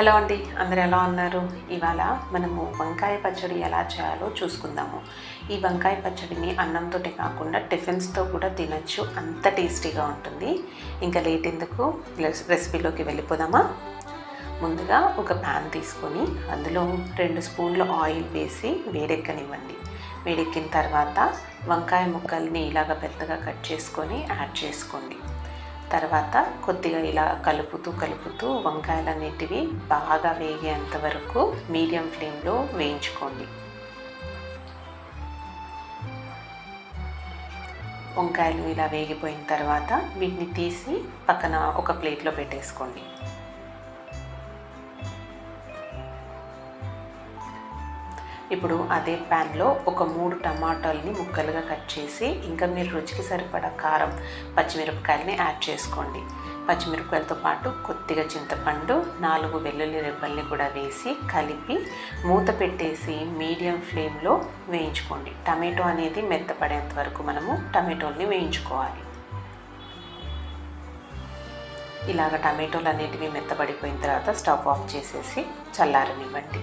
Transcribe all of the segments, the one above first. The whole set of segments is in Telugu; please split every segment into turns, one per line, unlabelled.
హలో అండి అందరు ఎలా ఉన్నారు? ఇవాళ మనము వంకాయ పచ్చడి ఎలా చేయాలో చూసుకుందాము. ఈ వంకాయ పచ్చడిని అన్నంతోటే కాకుండా టిఫిన్స్తో కూడా తినచ్చు అంత టేస్టీగా ఉంటుంది. ఇంకా లేట్ ఎందుకు? రెస్- రెసిపీలోకి వెళ్ళిపోదామా? ముందుగా ఒక ప్యాన్ తీసుకొని అందులో రెండు స్పూన్లు ఆయిల్ వేసి వేడెక్కనివ్వండి. వేడెక్కిన తర్వాత వంకాయ ముక్కల్ని ఇలాగ పెద్దగా కట్ చేసుకొని యాడ్ చేసుకోండి. తర్వాత కొద్దిగా ఇలా కలుపుతూ కలుపుతూ వంకాయలన్నిటివి బాగా వేగేంత వరకు మీడియం ఫ్లేమ్లో వేయించుకోండి. వంకాయలు ఇలా వేగిపోయిన తర్వాత వీటిని తీసి పక్కన ఒక ప్లేట్లో పెట్టేసుకోండి. ఇప్పుడు అదే ప్యాన్లో ఒక మూడు టమాటాలని ముక్కలుగా కట్ చేసి ఇంకా మీరు రుచికి సరిపడా కారం పచ్చిమిరపకాయలని యాడ్ చేసుకోండి. పచ్చిమిరపకాయలతో పాటు కొద్దిగా చింతపండు నాలుగు వెల్లుల్లి రెబ్బల్ని కూడా వేసి కలిపి మూత పెట్టేసి మీడియం ఫ్లేమ్లో వేయించుకోండి. టమాటో అనేది మెత్తపడేంత వరకు మనము టమాటోల్ని వేయించుకోవాలి. ఇలాగ టమాటోలు అనేటివి మెత్తబడిపోయిన తర్వాత స్టవ్ ఆఫ్ చేసేసి చల్లారనివ్వండి.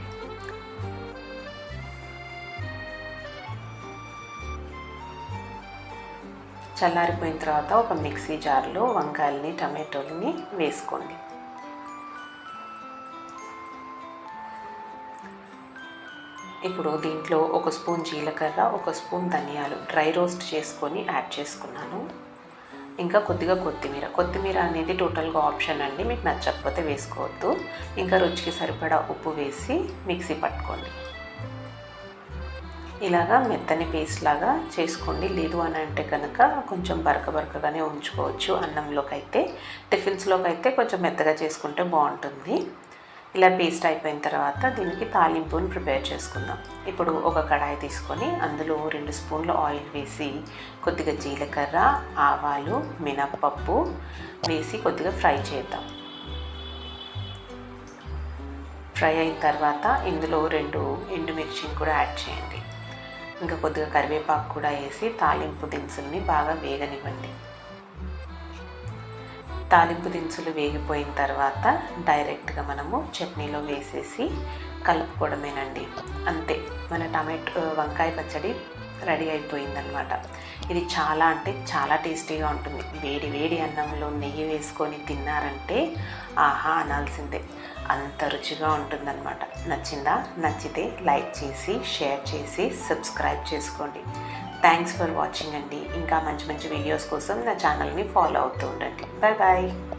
చల్లారిపోయిన తర్వాత ఒక మిక్సీ జార్లో వంకాయల్ని టమాటోలని వేసుకోండి. ఇప్పుడు దీంట్లో ఒక స్పూన్ జీలకర్ర ఒక స్పూన్ ధనియాలు డ్రై రోస్ట్ చేసుకొని యాడ్ చేసుకున్నాను. ఇంకా కొద్దిగా కొత్తిమీర. కొత్తిమీర అనేది టోటల్గా ఆప్షన్ అండి మీకు నచ్చకపోతే వేసుకోవద్దు. ఇంకా రుచికి సరిపడా ఉప్పు వేసి మిక్సీ పట్టుకోండి. ఇలాగా మెత్తని పేస్ట్ లాగా చేసుకోండి. లేదు అని అంటే కనుక కొంచెం బరక బరకగానే ఉంచుకోవచ్చు అన్నంలోకి అయితే టిఫిన్స్లోకి అయితే కొంచెం మెత్తగా చేసుకుంటే బాగుంటుంది. ఇలా పేస్ట్ అయిపోయిన తర్వాత దీనికి తాలింపుని ప్రిపేర్ చేసుకుందాం. ఇప్పుడు ఒక కడాయి తీసుకొని అందులో రెండు స్పూన్లు ఆయిల్ వేసి కొద్దిగా జీలకర్ర ఆవాలు మినపప్పు వేసి కొద్దిగా ఫ్రై చేద్దాం. ఫ్రై అయిన తర్వాత ఇందులో రెండు ఎండుమిర్చిని కూడా యాడ్ చేయండి. ఇంకా కొద్దిగా కరివేపాకు కూడా వేసి తాలింపు దినుసుల్ని బాగా వేగనివ్వండి. తాలింపు దినుసులు వేగిపోయిన తర్వాత డైరెక్ట్గా మనము చట్నీలో వేసేసి కలుపుకోవడమేనండి. అంతే మన టమాటో వంకాయ పచ్చడి రెడీ అయిపోయిందనమాట ఇది చాలా అంటే చాలా టేస్టీగా ఉంటుంది. వేడి వేడి అన్నంలో నెయ్యి వేసుకొని తిన్నారంటే ఆహా అనాల్సిందే. అంత రుచిగా ఉంటుందన్నమాట. నచ్చిందా? నచ్చితే లైక్ చేసి షేర్ చేసి సబ్స్క్రైబ్ చేసుకోండి. థ్యాంక్స్ ఫర్ వాచింగ్ అండి. ఇంకా మంచి మంచి వీడియోస్ కోసం నా ఛానల్ని ఫాలో అవుతూ ఉండండి. Bye bye